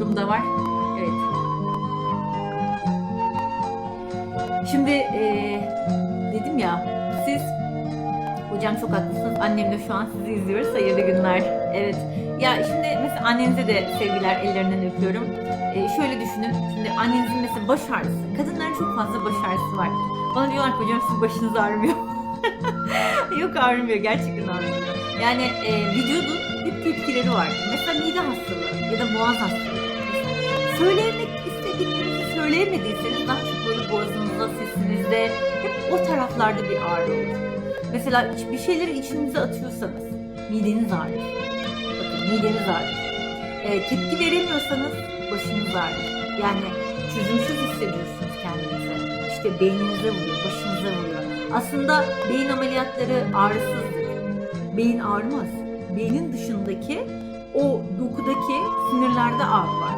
yoğurum da var. Evet. Şimdi eee, dedim ya siz hocam çok haklısınız. Annem de şu an sizi izliyoruz. Hayırlı günler. Evet. Ya şimdi mesela annenize de sevgiler ellerinden öpüyorum. Eee, şöyle düşünün. Şimdi annenizin mesela baş ağrısı. Kadınların çok fazla baş ağrısı var. Bana diyorlar ki hocam sizin başınız ağrımıyor. Yok ağrımıyor. Gerçekten ağrımıyor. Yani e, vücudun hep tepkileri var. Mesela mide hastalığı ya da boğaz hastalığı. Söylemek istediklerinizi söyleyemediyseniz daha çok böyle boğazınızda, sesinizde hep o taraflarda bir ağrı olur. Mesela bir şeyleri içinize atıyorsanız mideniz ağrır. Bakın mideniz ağrır. E, tepki veremiyorsanız başınız ağrır. Yani çözümsüz hissediyorsunuz kendinizi. İşte beyninize vuruyor, başınıza vuruyor. Aslında beyin ameliyatları ağrısızdır. Beyin ağrımaz. Beynin dışındaki o dokudaki sinirlerde ağrı var.